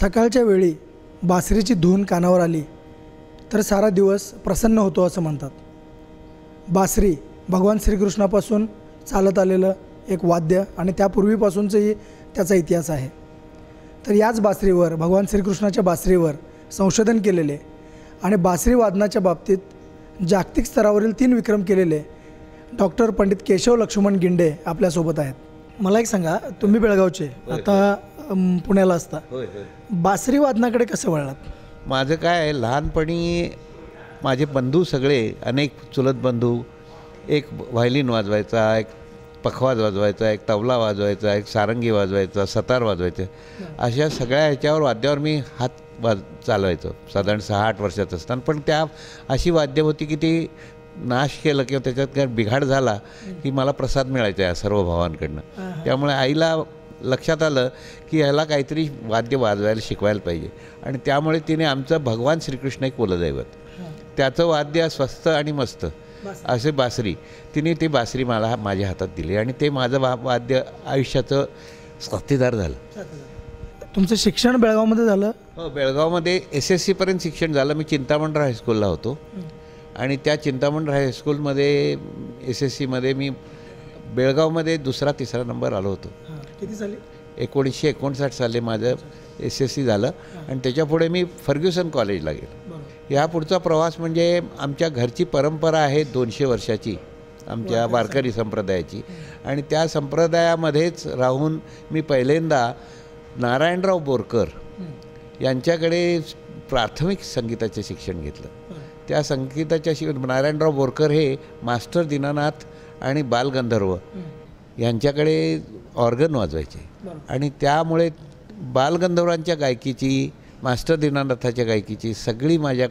सकाळच्या वेळी बासरीची धून कानावर आली तर सारा दिवस प्रसन्न होतो असं म्हणतात. बासरी भगवान श्रीकृष्णापासून चालत आलेलं एक वाद्य आणि त्यापूर्वीपासूनचंही त्याचा इतिहास आहे. तर याच बासरीवर भगवान श्रीकृष्णाच्या बासरीवर संशोधन केलेले आणि बासरी वादनाच्या बाबतीत जागतिक स्तरावरील तीन विक्रम केलेले डॉक्टर पंडित केशव लक्ष्मण गिंडे आपल्यासोबत आहेत. मला एक सांगा तुम्ही बेळगावचे. आता पुण्याला असता. बासरी वादनाकडे कसं वळलात? माझं काय आहे लहानपणी माझे बंधू सगळे अनेक चुलत बंधू एक व्हायलिन वाजवायचा एक पखवाज वाजवायचा एक तबला वाजवायचा एक सारंगी वाजवायचा सतार वाजवायचं. अशा सगळ्या ह्याच्यावर वाद्यावर मी हात वाज चालवायचो. साधारण सहा आठ वर्षाचं असताना. पण त्या अशी वाद्य होती की ती नाश केलं किंवा त्याच्यात काय बिघाड झाला की मला प्रसाद मिळायचा या सर्व भावांकडनं. त्यामुळे आईला लक्षात आलं की ह्याला काहीतरी वाद्य वाजवायला शिकवायला पाहिजे. आणि त्यामुळे तिने आमचं भगवान श्रीकृष्ण एक कुलदैवत. त्याचं वाद्य स्वस्त आणि मस्त. असे बासरी. तिने ती बासरी मला माझ्या हातात दिली आणि ते माझं वा वाद्य आयुष्याचं साथीदार झालं. तुमचं शिक्षण बेळगावमध्ये झालं? हो बेळगावमध्ये एस एस सीपर्यंत शिक्षण झालं. मी चिंतामणराव हायस्कूलला होतो. आणि त्या चिंतामणराव हायस्कूलमध्ये एस एस सीमध्ये मी बेळगावमध्ये दुसरा तिसरा नंबर आलो होतो. किती झाली? एकोणीसशे एकोणसाठ साली माझं एस एस सी झालं. आणि त्याच्यापुढे मी फर्ग्युसन कॉलेजला गेलो. या पुढचा प्रवास म्हणजे आमच्या घरची परंपरा आहे दोनशे वर्षाची आमच्या वारकरी संप्रदायाची. आणि त्या संप्रदायामध्येच राहून मी पहिल्यांदा नारायणराव बोरकर यांच्याकडे प्राथमिक संगीताचे शिक्षण घेतलं. त्या संगीताच्या शि नारायणराव बोरकर हे मास्टर दीनानाथ आणि बालगंधर्व यांच्याकडे ऑर्गन वाजवायचे. आणि त्यामुळे बालगंधर्वांच्या गायकीची मास्टर दीनानाथाच्या गायकीची सगळी माझ्या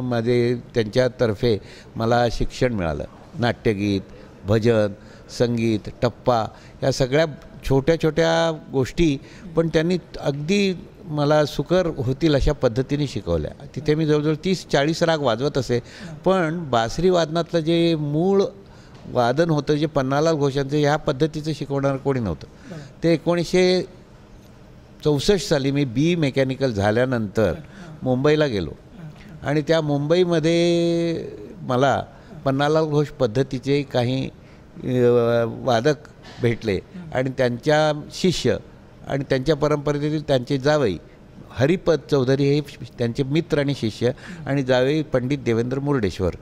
मध्ये त्यांच्यातर्फे मला शिक्षण मिळालं. नाट्यगीत भजन संगीत टप्पा या सगळ्या छोट्या छोट्या गोष्टी पण त्यांनी अगदी मला सुकर होतील अशा पद्धतीने शिकवल्या. तिथे मी जवळजवळ तीस चाळीस राग वाजवत असे. पण बासरी वादनातलं जे मूळ वादन होतं जे पन्नालाल घोषांचं ह्या पद्धतीचं शिकवणारं कोणी नव्हतं. ते एकोणीसशे चौसष्ट साली मी बी मेकॅनिकल झाल्यानंतर मुंबईला गेलो. आणि त्या मुंबईमध्ये मला पन्नालाल घोष पद्धतीचे काही वादक भेटले. आणि त्यांच्या शिष्य आणि त्यांच्या परंपरेतील त्यांचे जावई हरिपद चौधरी हे त्यांचे मित्र आणि शिष्य आणि जावे पंडित देवेंद्र मुर्डेश्वर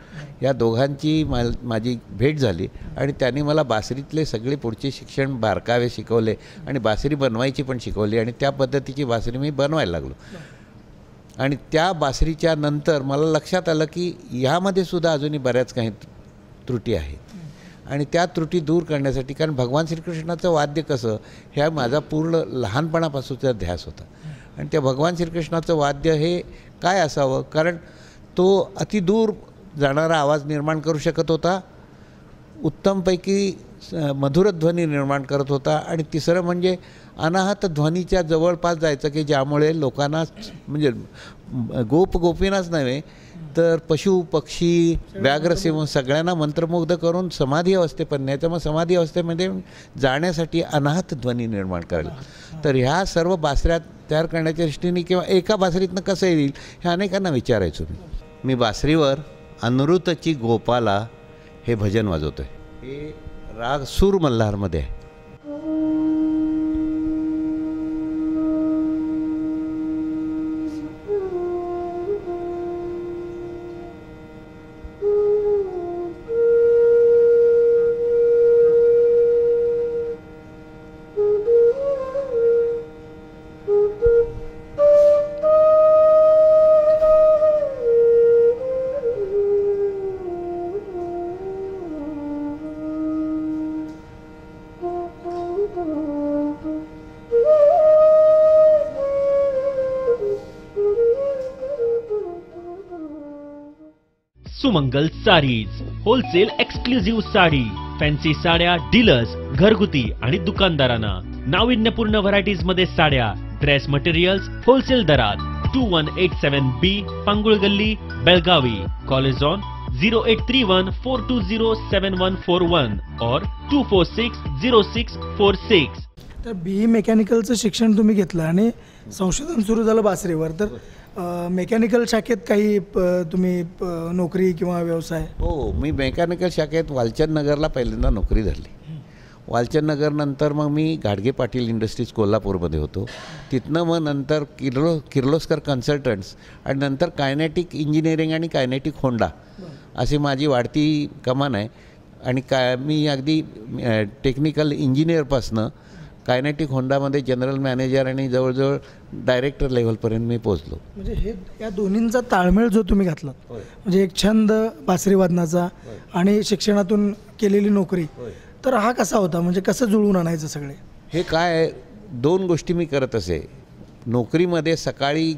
या दोघांची मा माझी भेट झाली आणि त्यांनी मला बासरीतले सगळे पुढचे शिक्षण बारकावे शिकवले आणि बासरी बनवायची पण शिकवली आणि त्या पद्धतीची बासरी मी बनवायला लागलो. आणि त्या बासरीच्या नंतर मला लक्षात आलं की ह्यामध्ये सुद्धा अजूनही बऱ्याच काही त्रुटी आहेत. आणि त्या त्रुटी दूर करण्यासाठी कारण भगवान श्रीकृष्णाचं वाद्य कसं ह्या माझा पूर्ण लहानपणापासूनचा ध्यास होता. आणि त्या भगवान श्रीकृष्णाचं वाद्य हे काय असावं? कारण तो अतिदूर जाणारा आवाज निर्माण करू शकत होता. उत्तमपैकी स- मधुर ध्वनी निर्माण करत होता. आणि तिसरं म्हणजे अनाहत ध्वनीच्या जवळपास जायचं की ज्यामुळे लोकांना म्हणजे गोप गोपीनाच नव्हे तर पशु पक्षी व्याघ्रसिंह सगळ्यांना मंत्रमुग्ध करून समाधी अवस्थेपर्यंत न्यायचं मग समाधी अवस्थेमध्ये जाण्यासाठी अनाहत ध्वनी निर्माण करायला तर ह्या सर्व बासऱ्या तयार करण्याच्या दृष्टीने किंवा एका बासरीतनं कसं येईल हे अनेकांना विचारायचो मी. मी बासरीवर अनृतची गोपाला हे भजन वाजवतो आहे हे राग सूर मल्हारमध्ये आहे. Mangal Sarees wholesale exclusive sari fancy साड्या डीलर्स घरगुती आणि दुकानदारांना. नाविन्यपूर्ण व्हरायटीजमध्ये साड्या ड्रेस मटेरियल्स होलसेल दरात. Two one eight seven B Pangul Galli Belagavi college on zero eight three one four two zero seven one four one or two four six zero six four six तर B E मेकॅनिकलचं शिक्षण तुम्ही घेतलं आणि संशोधन सुरू झालं बासरीवर. तर mechanical शाखेत काही प, तुम्ही प, नोकरी किंवा व्यवसाय? हो मी मेकॅनिकल शाखेत वालचंद नगरला पहिल्यांदा नोकरी धरली. वालचंद नगरनंतर मग मी घाडगे पाटील इंडस्ट्रीज कोल्हापूरमध्ये होतो. तिथनं मग नंतर किर्लो किर्लोस्कर कन्सल्टंट्स आणि नंतर कायनेटिक इंजिनिअरिंग आणि कायनेटिक होंडा अशी माझी वाढती कमान आहे. आणि काय मी अगदी टेक्निकल इंजिनियरपासनं कायनेटिक होंडामध्ये जनरल मॅनेजर आणि जवळजवळ डायरेक्टर लेवलपर्यंत मी पोचलो म्हणजे हे या दोन्हींचा ताळमेळ जो तुम्ही घातलात म्हणजे एक छंद बासरी वादनाचा आणि शिक्षणातून केलेली नोकरी तर हा कसा होता? म्हणजे कसं जुळवून आणायचं सगळे? हे काय दोन गोष्टी मी करत असे. नोकरीमध्ये सकाळी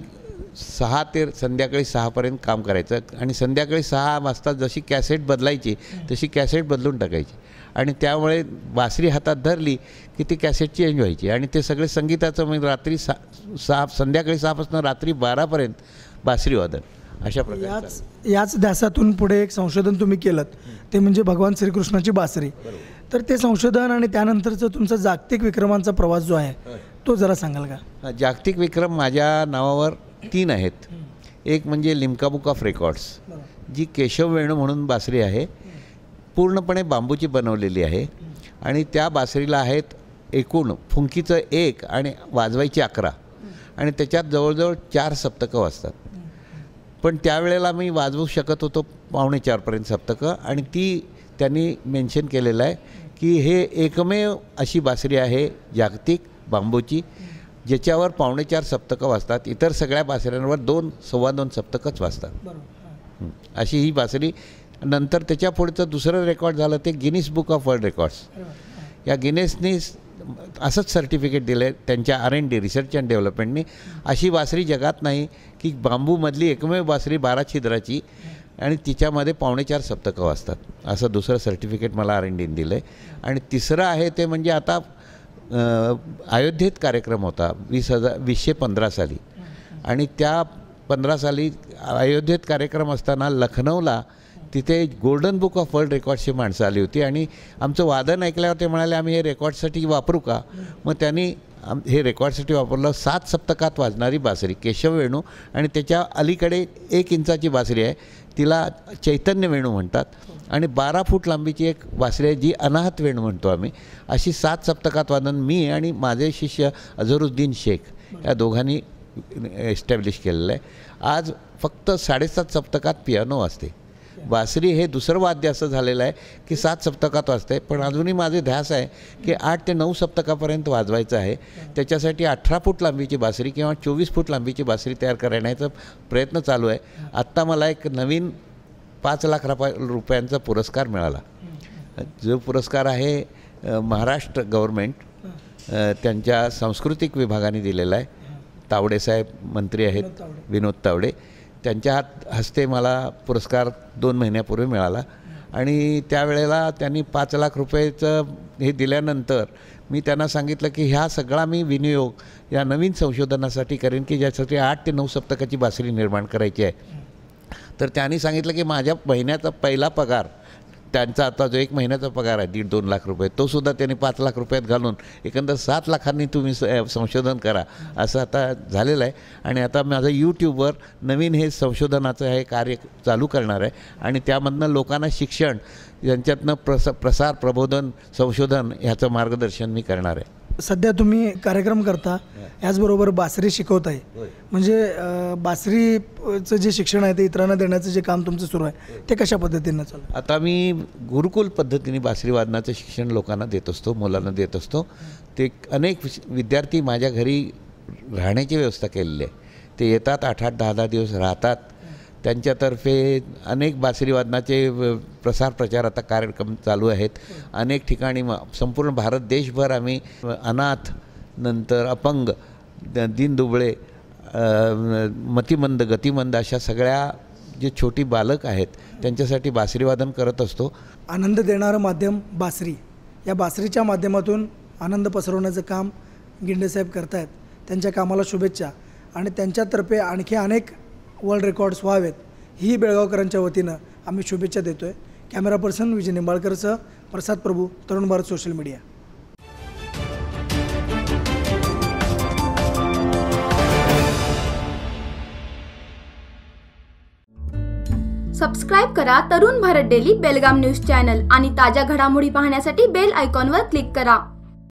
सहा ते संध्याकाळी सहापर्यंत काम करायचं आणि संध्याकाळी सहा वाजता जशी कॅसेट बदलायची तशी कॅसेट बदलून टाकायची. आणि त्यामुळे बासरी हातात धरली की ती कॅसेट चेंज व्हायची. आणि ते सगळे संगीताचं म्हणजे रात्री सा सहा संध्याकाळी सहापासून रात्री बारापर्यंत बासरी वादन अशा प्रकारे याच याच ध्यासातून पुढे एक संशोधन तुम्ही केलं ते म्हणजे भगवान श्रीकृष्णाची बासरी. तर ते संशोधन आणि त्यानंतरचं तुमचा जागतिक विक्रमांचा प्रवास जो आहे तो जरा सांगाल का? जागतिक विक्रम माझ्या नावावर तीन आहेत. एक म्हणजे लिम्का बुक ऑफ रेकॉर्ड्स जी केशव वेणू म्हणून बासरी आहे. पूर्णपणे बांबूची बनवलेली आहे. आणि त्या बासरीला आहेत एकूण फुंकीचं एक आणि वाजवायची अकरा. आणि त्याच्यात जवळजवळ चार सप्तकं वाजतात. पण त्यावेळेला मी वाजवू शकत होतो पावणे चारपर्यंत सप्तकं. आणि ती त्यांनी मेन्शन केलेलं आहे की हे एकमेव अशी बासरी आहे जागतिक बांबूची ज्याच्यावर पावणे चार सप्तकं वाजतात. इतर सगळ्या बासऱ्यांवर दोन सव्वा दोन सप्तकंच वाजतात. अशी ही बासरी नंतर त्याच्या पुढचं दुसरं रेकॉर्ड झालं ते Guinness book of world records. या गिनेसनी असंच सर्टिफिकेट दिलं आहे त्यांच्या R N D research and डेव्हलपमेंटनी. अशी बासरी जगात नाही की बांबूमधली एकमेव बासरी बारा छिद्राची आणि तिच्यामध्ये पावणेचार सप्तकं वाजतात. असं दुसरं सर्टिफिकेट मला आर एन डीने दिलं आहे आणि तिसरं आहे ते म्हणजे आता अयोध्येत कार्यक्रम होता वीस हजार वीसशे पंधरा साली. आणि त्या पंधरा साली अयोध्येत कार्यक्रम असताना लखनौला तिथे गोल्डन बुक ऑफ वर्ल्ड रेकॉर्डची माणसं आली होती आणि आमचं वादन ऐकल्यावर ते म्हणाले आम्ही हे रेकॉर्डसाठी वापरू का? मग त्यांनी आम हे रेकॉर्डसाठी वापरलं सात सप्तकात वाजणारी बासरी केशव वेणू आणि त्याच्या अलीकडे एक इंचाची बासरी आहे तिला चैतन्य वेणू म्हणतात आणि बारा फूट लांबीची एक बासरी आहे जी अनाहत वेणू म्हणतो आम्ही. अशी सात सप्तकात वादन मी आणि माझे शिष्य अझरुद्दीन शेख या दोघांनी एस्टॅब्लिश केलेलं आहे. आज फक्त साडेसात सप्तकात पियानो वाजते. बासरी हे दुसरं वाद्य असं झालेलं आहे की सात सप्तकात वाजते पण अजूनही माझे ध्यास आहे की आठ ते नऊ सप्तकापर्यंत वाजवायचं आहे. त्याच्यासाठी अठरा फूट लांबीची बासरी किंवा चोवीस फूट लांबीची बासरी तयार करण्याचा प्रयत्न चालू आहे. आत्ता मला एक नवीन पाच लाख रुपया रुपयांचा पुरस्कार मिळाला. जो पुरस्कार आहे महाराष्ट्र गव्हर्मेंट त्यांच्या सांस्कृतिक विभागाने दिलेला आहे. तावडे साहेब मंत्री आहेत विनोद तावडे. त्यांच्या हस्ते मला पुरस्कार दोन महिन्यापूर्वी मिळाला. आणि त्यावेळेला त्यांनी पाच लाख रुपयेचं हे दिल्यानंतर मी त्यांना सांगितलं की ह्या सगळा मी विनियोग या नवीन संशोधनासाठी करेन की ज्यासाठी आठ ते नऊ सप्तकाची बासरी निर्माण करायची आहे. तर त्यांनी सांगितलं की माझ्या महिन्याचा पहिला पगार त्यांचा आता जो एक महिन्याचा पगार आहे दीड दोन लाख रुपये तो सुद्धा त्यांनी पाच लाख रुपयात घालून एकंदर सात लाखांनी तुम्ही स- संशोधन करा असं आता झालेलं आहे. आणि आता माझं यूट्यूबवर नवीन हे संशोधनाचं हे कार्य चालू करणार आहे. आणि त्यामधनं लोकांना शिक्षण यांच्यातनं प्रस प्रसार प्रबोधन संशोधन ह्याचं मार्गदर्शन मी करणार आहे. सध्या तुम्ही कार्यक्रम करता याचबरोबर बासरी शिकवताय. म्हणजे बासरीचं जे शिक्षण आहे ते इतरांना देण्याचं जे काम तुमचं सुरू आहे ते कशा पद्धतीनं चालू? आता मी गुरुकुल पद्धतीने बासरी वादनाचं शिक्षण लोकांना देत असतो मुलांना देत असतो. ते अनेक विद्यार्थी माझ्या घरी राहण्याची व्यवस्था केलेली आहे. ते येतात आठ आठ दहा दहा दिवस राहतात. त्यांच्यातर्फे अनेक बासरीवादनाचे प्रसार प्रचार आता कार्यक्रम चालू आहेत. अनेक ठिकाणी म- संपूर्ण भारत देशभर आम्ही अनाथ नंतर अपंग द- दीनदुबळे मतिमंद गतिमंद अशा सगळ्या जे छोटी बालक आहेत त्यांच्यासाठी बासरीवादन करत असतो. आनंद देणारं माध्यम बासरी. या बासरीच्या माध्यमातून आनंद पसरवण्याचं काम गिंडेसाहेब करतायत. त्यांच्या कामाला शुभेच्छा. आणि त्यांच्यातर्फे आणखी अनेक वर्ल्ड रेकॉर्ड्स व्हावेत ही बेळगावकरांच्या वतीनं आम्ही शुभेच्छा देतो आहे कॅमेरा पर्सन विजय निंबाळकरसह प्रसाद प्रभू Tarun Bharat social media subscribe करा Tarun Bharat daily Belgaum news channel आणि ताज्या घडामोडी पाहण्यासाठी बेल आयकॉनवर क्लिक करा.